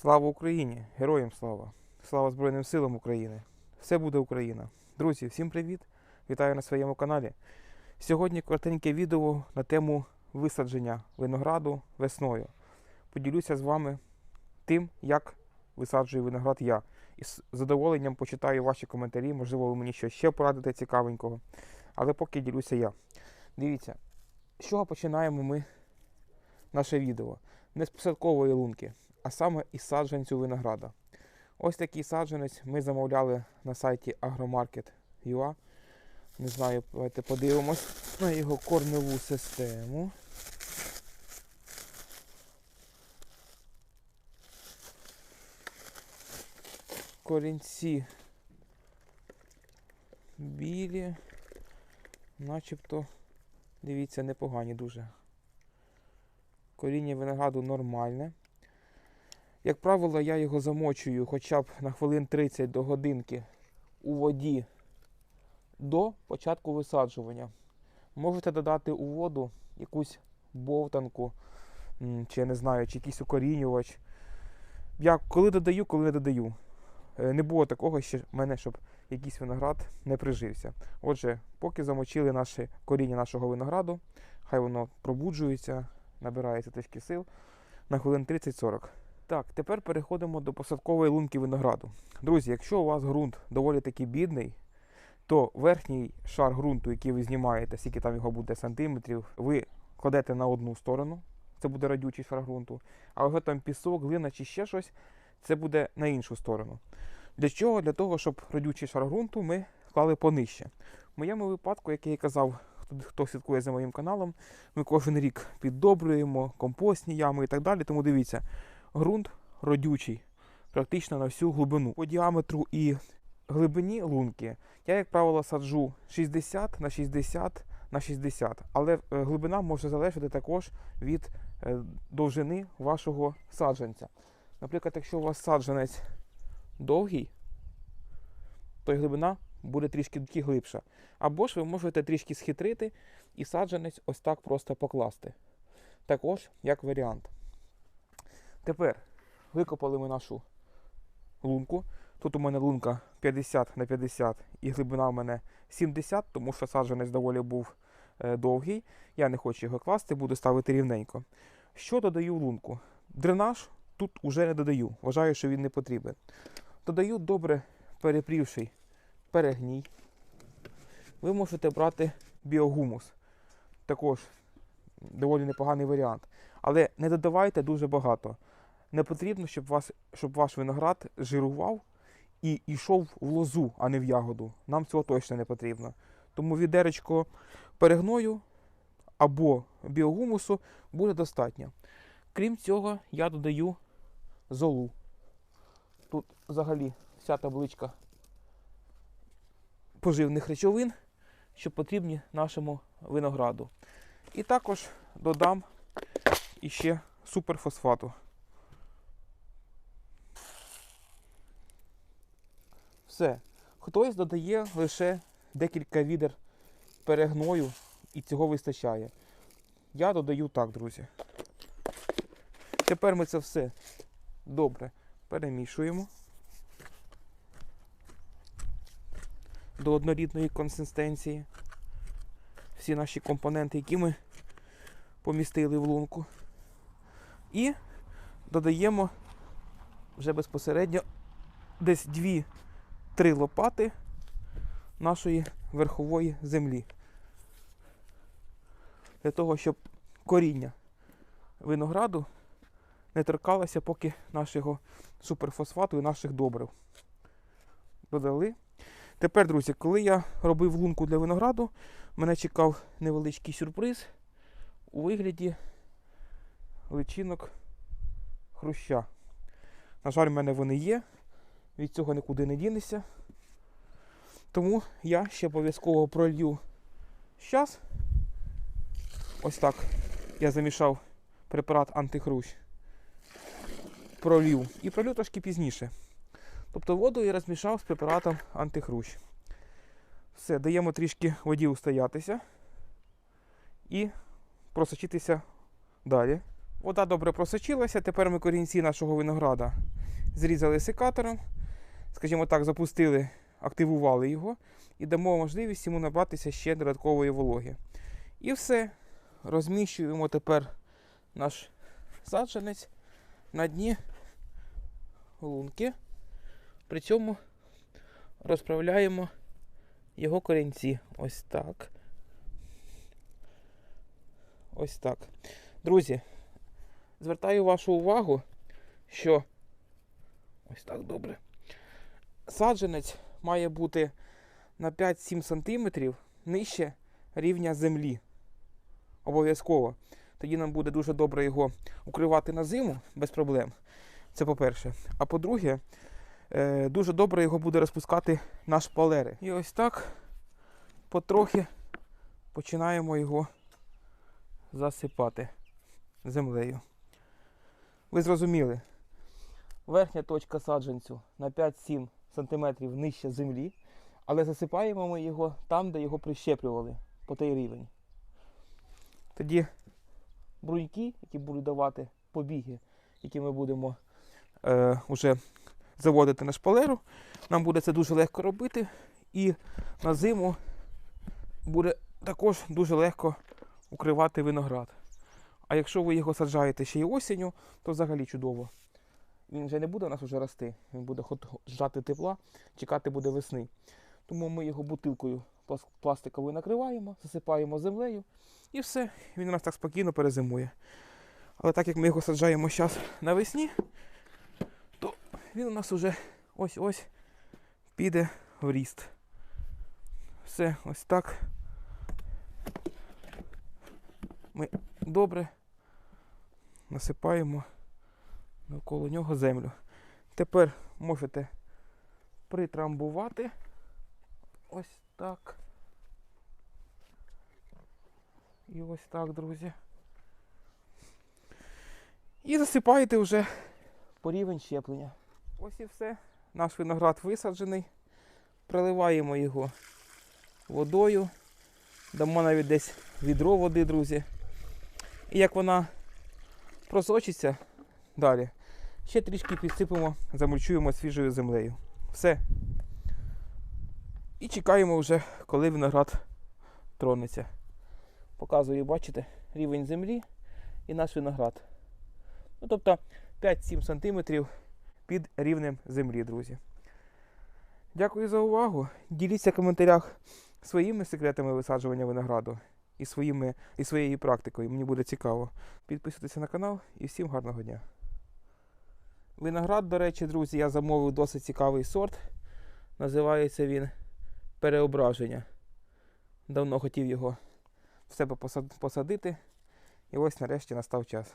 Слава Україні! Героям слава! Слава Збройним силам України! Все буде Україна! Друзі, всім привіт! Вітаю на своєму каналі. Сьогодні коротеньке відео на тему висадження винограду весною. Поділюся з вами тим, як висаджую виноград я. І з задоволенням почитаю ваші коментарі, можливо, ви мені щось ще порадите цікавенького. Але поки ділюся я. Дивіться, з чого починаємо ми наше відео? Не з посадкової лунки, а саме із саджанцю винограда. Ось такий саджанець ми замовляли на сайті agromarket.ua. Не знаю, давайте подивимось на його корневу систему. Корінці білі, начебто, дивіться, непогані дуже. Коріння винограду нормальне. Як правило, я його замочую хоча б на хвилин 30 до годинки у воді до початку висаджування. Можете додати у воду якусь бовтанку, чи я не знаю, чи якийсь укорінювач. Я коли додаю, коли не додаю. Е, Не було такого ще в мене, щоб якийсь виноград не прижився. Отже, поки замочили наше коріння нашого винограду, хай воно пробуджується, набирається трішки сил на хвилин 30-40. Так, тепер переходимо до посадкової лунки винограду. Друзі, якщо у вас ґрунт доволі таки бідний, то верхній шар ґрунту, який ви знімаєте, скільки там його буде сантиметрів, ви кладете на одну сторону, це буде радючий шар ґрунту, а вже там пісок, глина чи ще щось, це буде на іншу сторону. Для чого? Для того, щоб родючий шар ґрунту ми клали понижче. В моєму випадку, як я і казав, хто, слідкує за моїм каналом, ми кожен рік піддобрюємо, компостні ями і так далі. Тому дивіться, ґрунт родючий, практично на всю глибину. По діаметру і глибині лунки я, як правило, саджу 60 на 60 на 60, але е, глибина може залежати також від е, довжини вашого саджанця. Наприклад, якщо у вас саджанець довгий, то й глибина буде трішки глибша. Або ж ви можете трішки схитрити і саджанець ось так просто покласти. Також як варіант. Тепер викопали ми нашу лунку. Тут у мене лунка 50 на 50 і глибина в мене 70, тому що саджанець доволі був е, довгий. Я не хочу його класти, буду ставити рівненько. Що додаю в лунку? Дренаж тут уже не додаю. Вважаю, що він не потрібен. Додаю добре перепрівший перегній. Ви можете брати біогумус. Також доволі непоганий варіант. Але не додавайте дуже багато. Не потрібно, щоб, вас, щоб ваш виноград жирував і йшов в лозу, а не в ягоду. Нам цього точно не потрібно. Тому відеречко перегною або біогумусу буде достатньо. Крім цього, я додаю золу. Тут взагалі вся табличка поживних речовин, що потрібні нашому винограду. І також додам іще суперфосфату. Все. Хтось додає лише декілька відер перегною, і цього вистачає. Я додаю так, друзі. Тепер ми це все добре перемішуємо до однорідної консистенції. Всі наші компоненти, які ми помістили в лунку. І додаємо вже безпосередньо десь 2-3 лопати нашої верхової землі. Для того, щоб коріння винограду не торкалося поки нашого суперфосфату і наших добрив. Додали. Тепер, друзі, коли я робив лунку для винограду, мене чекав невеличкий сюрприз у вигляді личинок хруща. На жаль, в мене вони є, від цього нікуди не дінешся. Тому я ще обов'язково пролью щас. Ось так я замішав препарат антихрущ. Пролью. І пролью трошки пізніше. Тобто воду я розмішав з препаратом антихрущ. Все, даємо трішки воді устоятися і просочитися далі. Вода добре просочилася. Тепер ми корінці нашого винограда зрізали секатором. Скажімо так, запустили, активували його і дамо можливість йому набратися ще додаткової вологи. І все. Розміщуємо тепер наш саджанець на дні лунки. При цьому розправляємо його корінці. Ось так. Ось так. Друзі, звертаю вашу увагу, що ось так добре. Саджанець має бути на 5-7 см нижче рівня землі. Обов'язково. Тоді нам буде дуже добре його укривати на зиму без проблем. Це по-перше. А по-друге, е, дуже добре його буде розпускати на шпалери. І ось так потрохи починаємо його засипати землею. Ви зрозуміли, верхня точка саджанцю на 5-7 см нижче землі, але засипаємо ми його там, де його прищеплювали по той рівень. Тоді бруньки, які будуть давати побіги, які ми будемо е, вже заводити на шпалеру, нам буде це дуже легко робити. І на зиму буде також дуже легко укривати виноград. А якщо ви його саджаєте ще й осінню, то взагалі чудово. Він вже не буде у нас вже рости, він буде ждати тепла, чекати буде весни. Тому ми його бутилкою пластиковою накриваємо, засипаємо землею і все. Він у нас так спокійно перезимує. Але так як ми його саджаємо зараз навесні, то він у нас уже ось-ось піде в ріст. Все, ось так. Ми добре насипаємо навколо нього землю. Тепер можете притрамбувати ось так. І ось так, друзі. І засипаєте вже по рівень щеплення. Ось і все. Наш виноград висаджений. Проливаємо його водою. Дамо навіть десь відро води, друзі. І як вона просочиться далі, ще трішки підсипемо, замульчуємо свіжою землею. Все. І чекаємо вже, коли виноград тронеться. Показую, бачите, рівень землі і наш виноград. Ну, тобто 5-7 см під рівнем землі, друзі. Дякую за увагу. Діліться в коментарях своїми секретами висаджування винограду і, своїми, і своєю практикою. Мені буде цікаво. Підписуйтесь на канал і всім гарного дня. Виноград, до речі, друзі, я замовив досить цікавий сорт. Називається він Переображення. Давно хотів його в себе посадити. І ось нарешті настав час.